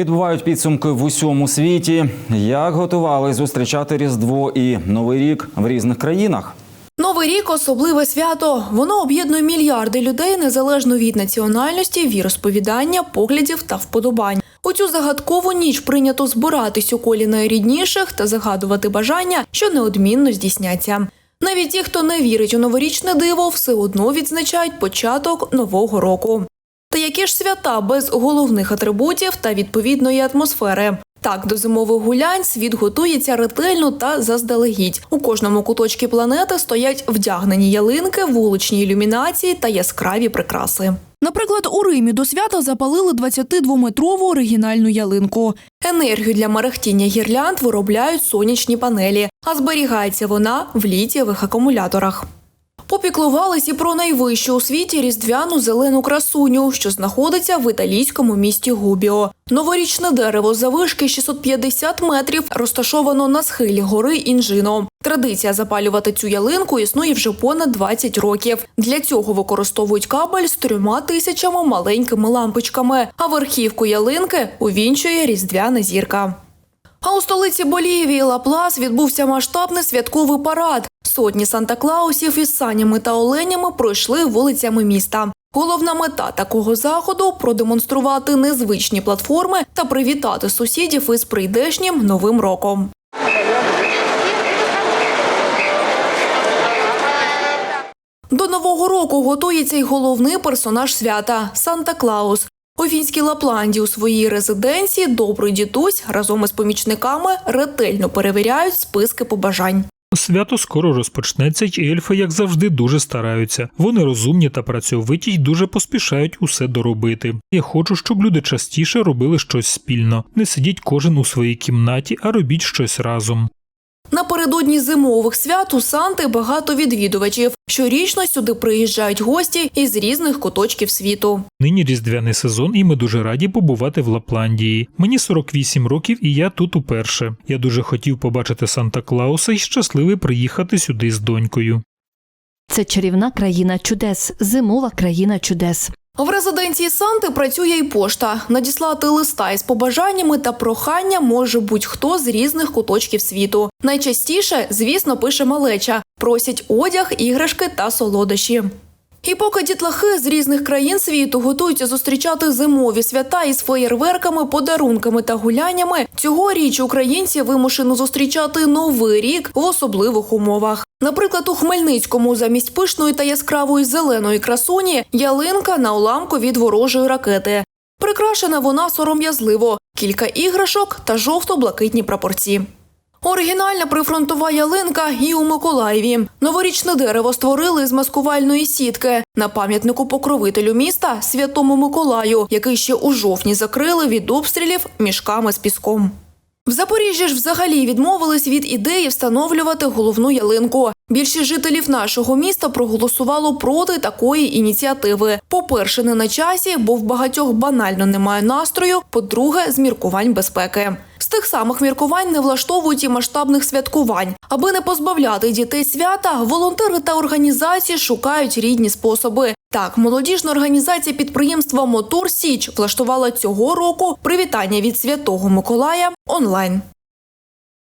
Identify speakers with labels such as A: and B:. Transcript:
A: Підбувають підсумки в усьому світі. Як готували зустрічати Різдво і Новий рік в різних країнах?
B: Новий рік особливе свято. Воно об'єднує мільярди людей незалежно від національності, віросповідання, поглядів та вподобань. У цю загадкову ніч прийнято збиратись у колі найрідніших та загадувати бажання, що неодмінно здійсняться. Навіть ті, хто не вірить у новорічне диво, все одно відзначають початок нового року. Та які ж свята без головних атрибутів та відповідної атмосфери? Так, до зимових гулянь світ готується ретельно та заздалегідь. У кожному куточці планети стоять вдягнені ялинки, вуличні ілюмінації та яскраві прикраси. Наприклад, у Римі до свята запалили 22-метрову оригінальну ялинку. Енергію для мерехтіння гірлянд виробляють сонячні панелі, а зберігається вона в літієвих акумуляторах. Попіклувались і про найвищу у світі різдвяну зелену красуню, що знаходиться в італійському місті Губіо. Новорічне дерево завишки 650 метрів розташовано на схилі гори Інжино. Традиція запалювати цю ялинку існує вже понад 20 років. Для цього використовують кабель з трьома тисячами маленькими лампочками, а верхівку ялинки увінчує різдвяна зірка. А у столиці Болівії Лаплас відбувся масштабний святковий парад. Сотні Санта-Клаусів із санями та оленями пройшли вулицями міста. Головна мета такого заходу продемонструвати незвичні платформи та привітати сусідів із прийдешнім новим роком. До нового року готується й головний персонаж свята Санта Клаус. У фінській Лапланді у своїй резиденції добрий дідусь разом із помічниками ретельно перевіряють списки побажань.
C: Свято скоро розпочнеться, й ельфи, як завжди, дуже стараються. Вони розумні та працьовиті й дуже поспішають усе доробити. Я хочу, щоб люди частіше робили щось спільно. Не сидіть кожен у своїй кімнаті, а робіть щось разом.
B: Напередодні зимових свят у Санти багато відвідувачів. Щорічно сюди приїжджають гості із різних куточків світу.
C: Нині різдвяний сезон, і ми дуже раді побувати в Лапландії. Мені 48 років, і я тут уперше. Я дуже хотів побачити Санта Клауса і щасливий приїхати сюди з донькою.
D: Це чарівна країна чудес, зимова країна чудес.
B: В резиденції Санти працює й пошта. Надіслати листа із побажаннями та прохання може будь-хто з різних куточків світу. Найчастіше, звісно, пише малеча, просять одяг, іграшки та солодощі. І поки дітлахи з різних країн світу готуються зустрічати зимові свята із феєрверками, подарунками та гуляннями, цьогоріч українці вимушено зустрічати новий рік в особливих умовах. Наприклад, у Хмельницькому замість пишної та яскравої зеленої красуні ялинка на уламку від ворожої ракети. Прикрашена вона сором'язливо, кілька іграшок та жовто-блакитні прапорці. Оригінальна прифронтова ялинка і у Миколаєві. Новорічне дерево створили з маскувальної сітки на пам'ятнику покровителю міста Святому Миколаю, який ще у жовтні закрили від обстрілів мішками з піском. В Запоріжжі ж взагалі відмовились від ідеї встановлювати головну ялинку. Більшість жителів нашого міста проголосувало проти такої ініціативи. По-перше, не на часі, бо в багатьох банально немає настрою. По-друге, з міркувань безпеки. З тих самих міркувань не влаштовують і масштабних святкувань. Аби не позбавляти дітей свята, волонтери та організації шукають рідні способи. Так, молодіжна організація підприємства Мотор Січ влаштувала цього року привітання від Святого Миколая онлайн.